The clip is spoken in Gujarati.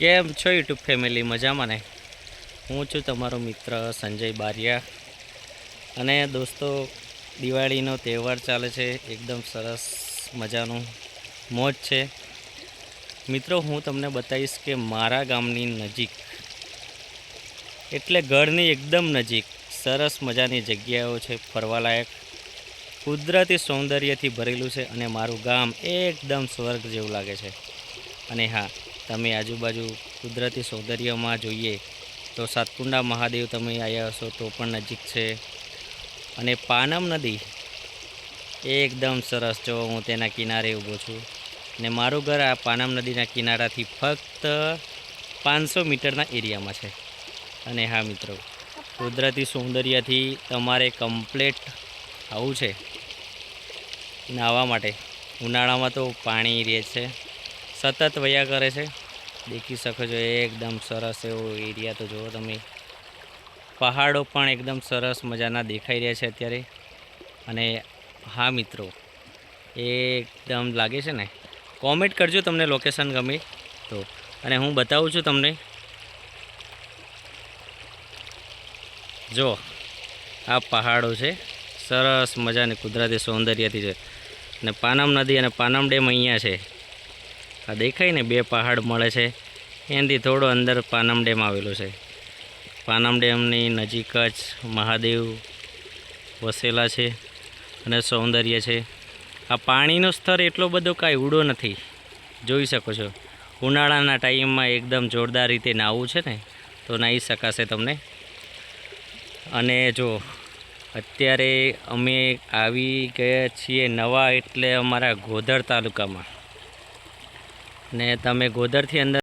કેમ છો યુટ્યુબ ફેમિલી? મજામાં ને? હું છું તમારો મિત્ર સંજય બારિયા. અને દોસ્તો, દિવાળીનો તહેવાર ચાલે છે. એકદમ સરસ મજાનું મોજ છે. મિત્રો, હું તમને બતાવીશ કે મારા ગામની નજીક, એટલે ઘરની એકદમ નજીક, સરસ મજાની જગ્યાઓ છે, ફરવાલાયક. કુદરતી સૌંદર્યથી ભરેલું છે અને મારું ગામ એકદમ સ્વર્ગ જેવું લાગે છે. અને હા તમે આજુબાજુ કુદરતી સૌંદર્યમાં જોઈએ તો સાતકુંડા મહાદેવ તમે આવ્યા હશો તો પણ નજીક છે. અને પાનમ નદી એકદમ સરસ. જો હું તેના કિનારે ઊભો છું ને મારું ઘર આ પાનમ નદીના કિનારાથી ફક્ત પાંચસો મીટરના એરિયામાં છે. અને હા મિત્રો, કુદરતી સૌંદર્યથી તમારે કમ્પ્લેટ આવું છે. નાહવા માટે ઉનાળામાં તો પાણી રહે છે. સતત વયા કરે છે. દેખી શકો છો એકદમ સરસ એવો એરિયા તો જુઓ તમે. પહાડો પણ એકદમ સરસ મજાના દેખાઈ રહ્યા છે અત્યારે. અને હા મિત્રો એકદમ લાગે છે ને? કોમેન્ટ કરજો તમને લોકેશન ગમે તો. અને હું બતાવું છું તમને. જો, આ પહાડો છે. સરસ મજાની કુદરતી સૌંદર્યથી છે. અને પાનમ નદી અને પાનમ ડેમ અહીંયા છે. આ દેખાય ને બે પહાડ મળે છે. એનાથી થોડો અંદર પાનમ ડેમ આવેલો છે. પાનમ ડેમની નજીક જ મહાદેવ વસેલા છે અને સૌંદર્ય છે. આ પાણીનો સ્તર એટલો બધો કાંઈ ઊડો નથી. જોઈ શકો છો. ઉનાળાના ટાઈમમાં એકદમ જોરદાર રીતે નાહવું છે ને, તો નાહી શકાશે તમને. અને જો, અત્યારે અમે આવી ગયા છીએ નવા એટલે અમારા ગોધર તાલુકામાં. ને તમે ગોધરથી અંદર